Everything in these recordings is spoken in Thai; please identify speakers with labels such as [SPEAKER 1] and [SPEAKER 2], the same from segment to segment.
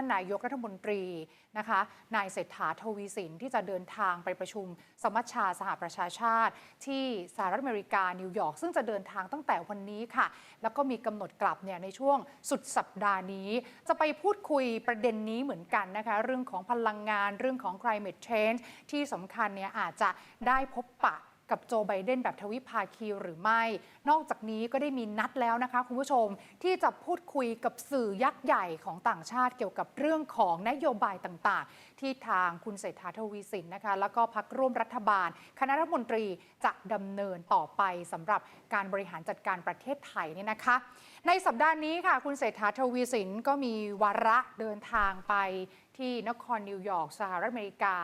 [SPEAKER 1] านนายกรัฐมนตรีนะคะ นายเศรษฐาทวีสินที่จะเดินทางไปประชุม สมัชชาสหประชาชาติ ที่สหรัฐอเมริกานิวยอร์กซึ่งจะเดินทางตั้งแต่วันนี้ค่ะ แล้วก็มีกำหนดกลับเนี่ยในช่วงสุดสัปดาห์นี้ จะไปพูดคุยประเด็นนี้เหมือนกันนะคะเรื่องของพลังงานเรื่องของ climate change ที่สำคัญเนี่ยอาจจะได้พบปะ กับโจไบเดนแบบทวิภาคีหรือไม่ นอกจากนี้ก็ได้มีนัดแล้วนะคะคุณผู้ชมที่จะพูดคุยกับสื่อยักษ์ใหญ่ของต่างชาติเกี่ยวกับเรื่องของนโยบายต่างๆ ที่ทางคุณเศรษฐาทวีสินนะคะ แล้วก็พักร่วมรัฐบาล คณะรัฐมนตรีจะดำเนินต่อไปสำหรับการบริหารจัดการประเทศไทยเนี่ยนะคะ ในสัปดาห์นี้ค่ะ คุณเศรษฐาทวีสินก็มีวาระเดินทางไปที่นครนิวยอร์กสหรัฐอเมริกา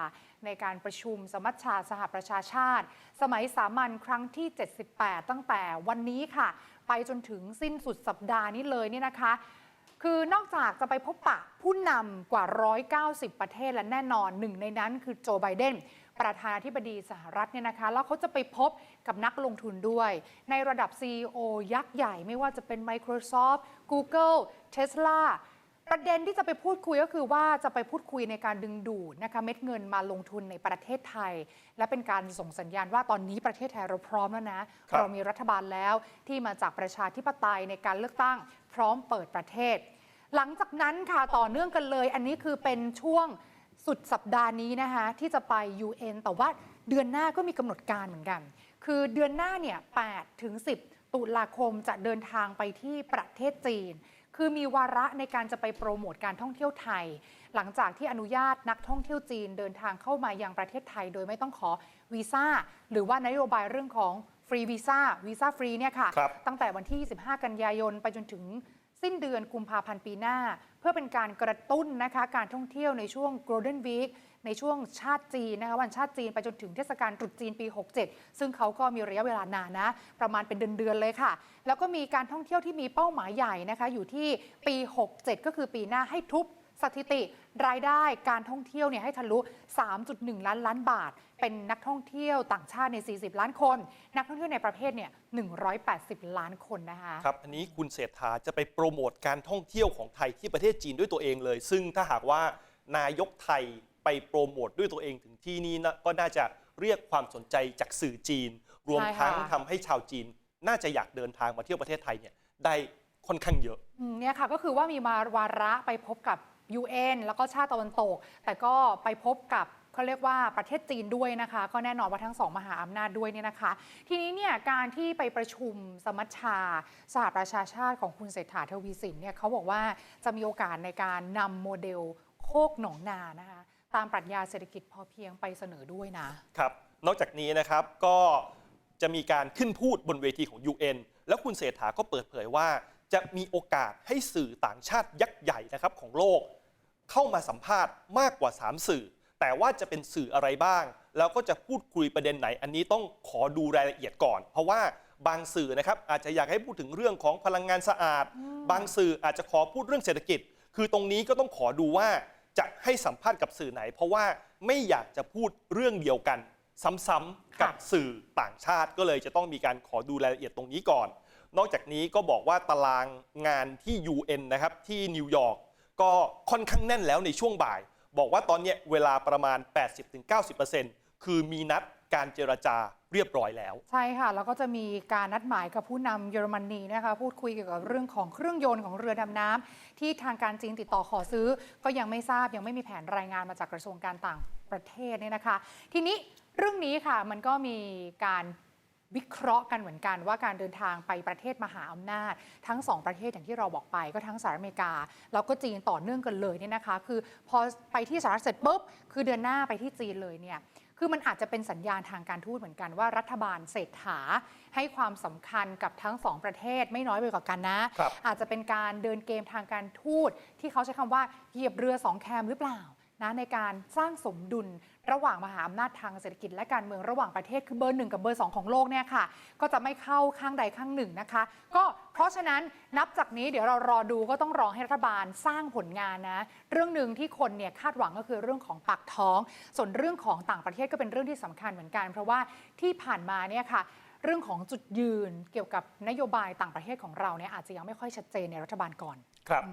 [SPEAKER 1] ในการประชุมสมัชชาสหประชาชาติ สมัยสามัญครั้งที่ 78 ตั้งแต่วันนี้ค่ะ ไปจนถึงสิ้นสุดสัปดาห์นี้เลยเนี่ยนะคะ คือนอกจากจะไปพบปะผู้นำกว่า 190 ประเทศและแน่นอนหนึ่งในนั้นคือโจไบเดนประธานาธิบดีสหรัฐเนี่ยนะคะ แล้วเขาจะไปพบกับนักลงทุนด้วย ในระดับ CEO ยักษ์ใหญ่ไม่ว่าจะเป็น Microsoft Google Tesla ประเด็นที่จะไปพูดคุยก็คือว่าจะไปพูดคุยในการดึงดูดนะคะเม็ดเงินมาลงทุนในประเทศไทย และเป็นการส่งสัญญาณว่าตอนนี้ประเทศไทยเราพร้อมแล้วนะ
[SPEAKER 2] ครับ
[SPEAKER 1] เรามีรัฐบาลแล้วที่มาจากประชาธิปไตยในการเลือกตั้ง พร้อมเปิดประเทศ หลังจากนั้นค่ะต่อเนื่องกันเลย อันนี้คือเป็นช่วงสุดสัปดาห์นี้นะคะที่จะไป UN แต่ว่าเดือนหน้าก็มีกำหนดการเหมือนกัน คือเดือนหน้าเนี่ย8ถึง10 ตุลาคมจะเดินทางไปที่ประเทศจีน คือมีวาระในการจะไปโปรโมทการท่องเที่ยวไทย หลังจากที่อนุญาตนักท่องเที่ยวจีนเดินทางเข้ามายังประเทศไทย โดยไม่ต้องขอวีซ่าหรือว่านโยบายเรื่องของฟรีวีซ่าวีซ่าฟรีเนี่ยค่ะ
[SPEAKER 2] ครับ
[SPEAKER 1] ตั้งแต่วันที่ 25 กันยายนไปจนถึง สิ้นเดือนกุมภาพันธ์ปีหน้า เพื่อเป็นการกระตุ้นนะคะการท่องเที่ยวในช่วง Golden Week ในช่วงชาติจีนนะคะวันชาติจีนไปจนถึงเทศกาลตรุษจีนปี 67 ซึ่งเขาก็มีระยะเวลานานนะ ประมาณเป็นเดือนๆเลยค่ะ แล้วก็มีการท่องเที่ยวที่มีเป้าหมายใหญ่นะคะอยู่ที่ปี 67 ก็คือปีหน้าให้ทุบ สถิติรายได้การท่องเที่ยวเนี่ยให้ทะลุ 3.1 ล้านล้านบาท เป็นนักท่องเที่ยวต่างชาติใน 40 ล้านคน นักท่องเที่ยวในประเทศเนี่ย 180 ล้านคนนะคะ
[SPEAKER 2] ครับ อันนี้คุณเศรษฐาจะไปโปรโมทการท่องเที่ยวของไทยที่ประเทศจีนด้วยตัวเองเลย ซึ่งถ้าหากว่านายกไทยไปโปรโมทด้วยตัวเองถึงที่นี่นะก็น่าจะเรียกความสนใจจากสื่อจีน รวม
[SPEAKER 1] ใช่
[SPEAKER 2] ทั้ง
[SPEAKER 1] ค่ะ
[SPEAKER 2] ทำให้ชาวจีน น่าจะอยากเดินทางมาเที่ยวประเทศไทยเนี่ยได้ค่อนข้างเยอะ
[SPEAKER 1] อืมเนี่ยค่ะก็คือว่ามีมาวาระไปพบกับ UN แล้วก็ชาติตะวันตก แต่ก็ไปพบกับเขาเรียกว่าประเทศจีนด้วยนะคะ ก็แน่นอนว่าทั้งสองมหาอำนาจด้วยเนี่ยนะคะ ทีนี้เนี่ยการที่ไปประชุมสมัชชาสหประชาชาติของคุณเศรษฐาทวีสินเนี่ยเขาบอกว่าจะมีโอกาสในการนำโมเดลโคกหนองนานะคะ ตามปรัชญาเศรษฐกิจพอเพียงไปเสนอด้วยนะ
[SPEAKER 2] ครับ นอกจากนี้นะครับก็จะมีการขึ้นพูดบนเวทีของ UN แล้วคุณเศรษฐาก็เปิดเผยว่า จะมีโอกาสให้สื่อต่างชาติยักษ์ใหญ่นะครับของโลก เข้ามาสัมภาษณ์มากกว่า 3 สื่อ แต่ว่าจะเป็นสื่ออะไรบ้าง แล้วก็จะพูดคุยประเด็นไหน อันนี้ต้องขอดูรายละเอียดก่อน เพราะว่าบางสื่อนะครับอาจจะอยากให้พูดถึงเรื่องของพลังงานสะอาด บางสื่ออาจจะขอพูดเรื่องเศรษฐกิจ คือตรงนี้ก็ต้องขอดูว่าจะให้สัมภาษณ์กับสื่อไหน เพราะว่าไม่อยากจะพูดเรื่องเดียวกัน ซ้ำๆกับ
[SPEAKER 1] ค่ะ
[SPEAKER 2] สื่อต่างชาติก็เลยจะต้องมีการขอดูรายละเอียดตรงนี้ก่อน นอกจากนี้ก็บอกว่าตารางงานที่ UN นะครับที่นิวยอร์ก ก็ค่อนข้างแน่นแล้วในช่วงบ่าย บอกว่าตอนนี้เวลาประมาณ 80-90%คือมีนัดการเจรจาเรียบร้อยแล้ว
[SPEAKER 1] ใช่ค่ะ แล้วก็จะมีการนัดหมายกับผู้นำเยอรมนีนะคะพูดคุยเกี่ยวกับเรื่องของเครื่องยนต์ของเรือดำน้ำที่ทางการจีนติดต่อขอซื้อ ก็ยังไม่ทราบยังไม่มีแผนรายงานมาจากกระทรวงการต่างประเทศเนี่ยนะคะ ทีนี้เรื่องนี้ค่ะมันก็มีการ วิเคราะห์กันเหมือนกันว่าการเดินทางไปประเทศมหาอำนาจ ทั้งสองประเทศอย่างที่เราบอกไปก็ทั้งสหรัฐอเมริกา แล้วก็จีนต่อเนื่องกันเลยเนี่ยนะคะ คือพอไปที่สหรัฐเสร็จปุ๊บคือเดือนหน้าไปที่จีนเลยเนี่ยคือมันอาจจะเป็นสัญญาณทางการทูตเหมือนกันว่ารัฐบาลเศรษฐาให้ความสำคัญกับทั้งสองประเทศไม่น้อยไปกว่ากันนะ
[SPEAKER 2] ครับ
[SPEAKER 1] อาจจะเป็นการเดินเกมทางการทูตที่เขาใช้คำว่าเหยียบเรือสองแคมหรือเปล่า นะในการสร้างสมดุลระหว่างมหาอำนาจทางเศรษฐกิจและการเมืองระหว่างประเทศคือเบอร์หนึ่งกับเบอร์สองของโลกเนี่ยค่ะ ก็จะไม่เข้าข้างใดข้างหนึ่งนะคะ ก็เพราะฉะนั้นนับจากนี้เดี๋ยวเรารอดูก็ต้องรอให้รัฐบาลสร้างผลงานนะ เรื่องหนึ่งที่คนเนี่ยคาดหวังก็คือเรื่องของปากท้อง ส่วนเรื่องของต่างประเทศก็เป็นเรื่องที่สำคัญเหมือนกัน เพราะว่าที่ผ่านมาเนี่ยค่ะเรื่องของจุดยืนเกี่ยวกับนโยบายต่างประเทศของเราเนี่ยอาจจะยังไม่ค่อยชัดเจนในรัฐบาลก่อน
[SPEAKER 2] ครับ